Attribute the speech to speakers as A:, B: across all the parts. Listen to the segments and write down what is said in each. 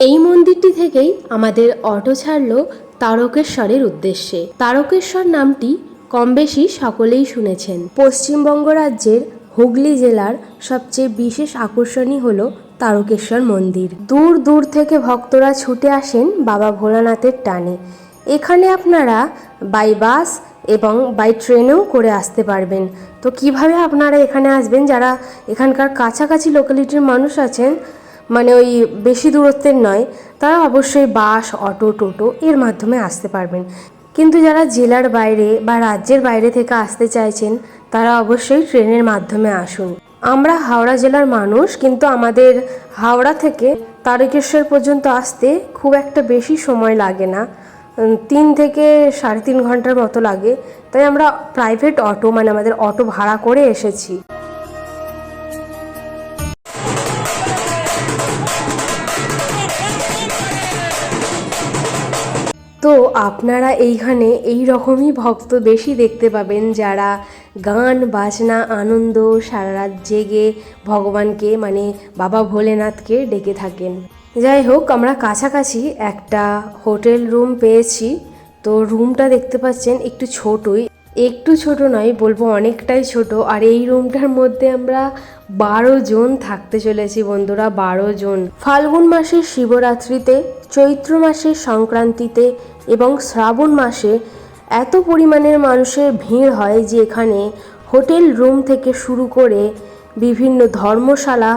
A: এই মন্দিরটি থেকেই আমাদের অটো ছাড়ল তারকেশ্বরের উদ্দেশ্যে। তারকেশ্বর নামটি কম বেশি সকলেই শুনেছেন। পশ্চিমবঙ্গ রাজ্যের হুগলি জেলার সবচেয়ে বিশেষ আকর্ষণই হলো তারকেশ্বর মন্দির। দূর দূর থেকে ভক্তরা ছুটে আসেন বাবা ভোলানাথের টানে। এখানে আপনারা বাই বাস এবং বাই ট্রেনেও করে আসতে পারবেন। তো কীভাবে আপনারা এখানে আসবেন? যারা এখানকার কাছাকাছি লোকালিটির মানুষ আছেন মানে ওই বেশি দূরত্বের নয়, তারা অবশ্যই বাস, অটো, টোটো এর মাধ্যমে আসতে পারবেন। কিন্তু যারা জেলার বাইরে বা রাজ্যের বাইরে থেকে আসতে চাইছেন, তারা অবশ্যই ট্রেনের মাধ্যমে আসুন। আমরা হাওড়া জেলার মানুষ, কিন্তু আমাদের হাওড়া থেকে তারকেশ্বর পর্যন্ত আসতে খুব একটা বেশি সময় লাগে না। তিন থেকে সাড়ে তিন ঘণ্টার মতো লাগে। তাই আমরা প্রাইভেট অটো মানে আমাদের অটো ভাড়া করে এসেছি। তো আপনারা এইখানে এই রকমই ভক্ত বেশি দেখতে পাবেন যারা গান, বাজনা, আনন্দ, সারা রাত জেগে ভগবানকে মানে বাবা ভোলেনাথকে ডেকে থাকেন। যাই হোক, আমরা কাছাকাছি একটা হোটেল রুম পেয়েছি। তো রুমটা দেখতে পাচ্ছেন একটু ছোটই। একটু ছোট নয়, বলব অনেকটাই ছোট। আর এই রুমটার মধ্যে আমরা বারো জন থাকতে চলেছি বন্ধুরা, বারো জন। ফাল্গুন মাসের শিবরাত্রিতে চৈত্র মাসের সংক্রান্তিতে এবং শ্রাবণ মাসে এত পরিমাণের মানুষের ভিড় হয় যে এখানে হোটেল রুম থেকে শুরু করে বিভিন্ন ধর্মশালা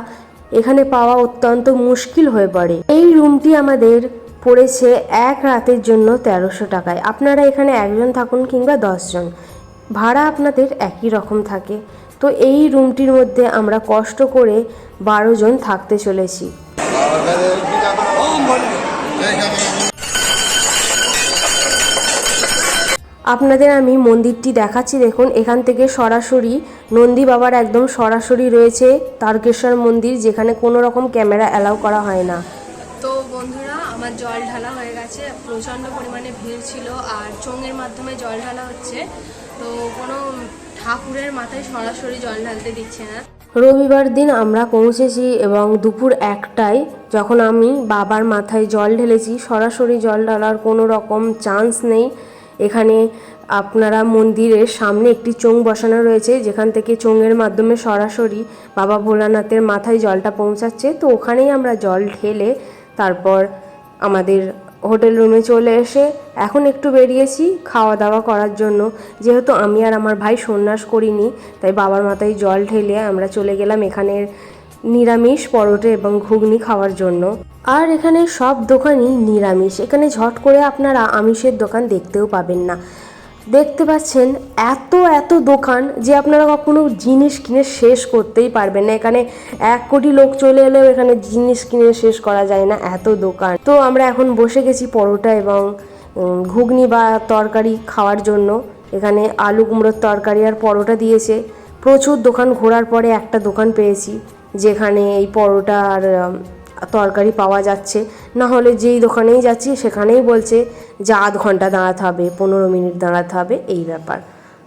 A: এখানে পাওয়া অত্যন্ত মুশকিল হয়ে পড়ে। এই রুমটি আমাদের পড়েছে এক রাতের জন্য তেরোশো টাকায়। আপনারা এখানে একজন থাকুন কিংবা দশজন। ভাড়া আপনাদের একই রকম থাকে। তো এই রুমটির মধ্যে আমরা কষ্ট করে বারো জন থাকতে চলেছি। আপনাদের আমি মন্দিরটি দেখাচ্ছি, দেখুন, এখান থেকে সরাসরি নন্দী বাবার একদম সরাসরি রয়েছে তারকেশ্বর মন্দির, যেখানে কোনো রকম ক্যামেরা অ্যালাউ করা হয় না।
B: তো বন্ধুরা, আমার জল ঢালা হয়ে গেছে, প্রচণ্ড পরিমাণে ভিড় ছিল, আর চোঙের মাধ্যমে জল ঢালা হচ্ছে, তো কোনো ঠাকুরের মাথায় সরাসরি জল ঢালতে দিচ্ছে না।
A: রবিবার দিন আমরা পৌঁছেছি এবং দুপুর একটায় যখন আমি বাবার মাথায় জল ঢেলেছি, সরাসরি জল ঢালার কোনো রকম চান্স নেই। এখানে আপনারা মন্দিরের সামনে একটি চোং বসানো রয়েছে, যেখান থেকে চোঙের মাধ্যমে সরাসরি বাবা ভোলানাথের মাথায় জলটা পৌঁছাচ্ছে। তো ওখানেই আমরা জল ঢেলে তারপর আমাদের হোটেল রুমে চলে এসে এখন একটু বেরিয়েছি খাওয়া দাওয়া করার জন্য। যেহেতু আমি আর আমার ভাই সন্ন্যাস করিনি, তাই বাবার মাথায় জল ঢেলে আমরা চলে গেলাম এখানের নিরামিষ পরোটে এবং ঘুগনি খাওয়ার জন্য। আর এখানে সব দোকানই নিরামিষ। এখানে ঝট করে আপনারা আমিষের দোকান দেখতেও পাবেন না। দেখতে পাচ্ছেন এত এত দোকান যে আপনারা কখনো জিনিস কিনে শেষ করতেই পারবেন না। এখানে এক কোটি লোক চলে এলেও এখানে জিনিস কিনে শেষ করা যায় না, এত দোকান। তো আমরা এখন বসে গেছি পরোটা এবং ঘুগনি বা তরকারি খাওয়ার জন্য। এখানে আলু কুমড়োর তরকারি আর পরোটা দিয়েছে। প্রচুর দোকান ঘোরার পরে একটা দোকান পেয়েছি, যেখানে এই পরোটা আর তরকারি পাওয়া যাচ্ছে। না হলে যেই দোকানেই যাচ্ছি, সেখানেই বলছে যে আধ ঘণ্টা দাঁড়াতে হবে, পনেরো মিনিট দাঁড়াতে হবে, এই ব্যাপার।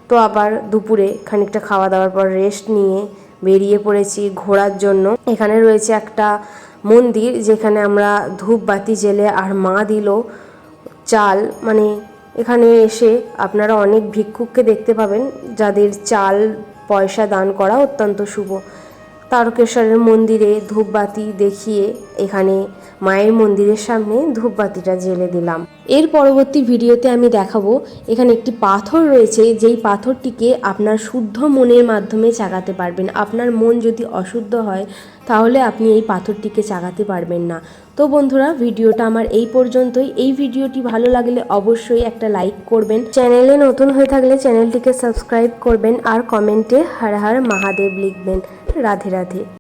A: তো আবার দুপুরে খানিকটা খাওয়া দাওয়ার পর রেস্ট নিয়ে বেরিয়ে পড়েছি ঘোরার জন্য। এখানে রয়েছে একটা মন্দির যেখানে আমরা ধূপ বাতি জেলে আর মা দিল চাল। মানে এখানে এসে আপনারা অনেক ভিক্ষুককে দেখতে পাবেন, যাদের চাল পয়সা দান করা অত্যন্ত শুভ। তারকেশ্বরের মন্দিরে ধূপবাতি দেখিয়ে এখানে মায়ের মন্দিরের সামনে ধূপবাতিটা জ্বেলে দিলাম। এর পরবর্তী ভিডিওতে আমি দেখাবো, এখানে একটি পাথর রয়েছে, যেই পাথরটিকে আপনার শুদ্ধ মনের মাধ্যমে চাগাতে পারবেন। আপনার মন যদি অশুদ্ধ হয়, তাহলে আপনি এই পাথরটিকে চাগাতে পারবেন না। তো বন্ধুরা, ভিডিওটা আমার এই পর্যন্তই। এই ভিডিওটি ভালো লাগলে অবশ্যই একটা লাইক করবেন। চ্যানেলে নতুন হয়ে থাকলে চ্যানেলটিকে সাবস্ক্রাইব করবেন আর কমেন্টে হার হার মহাদেব লিখবেন। রাধে রাধে।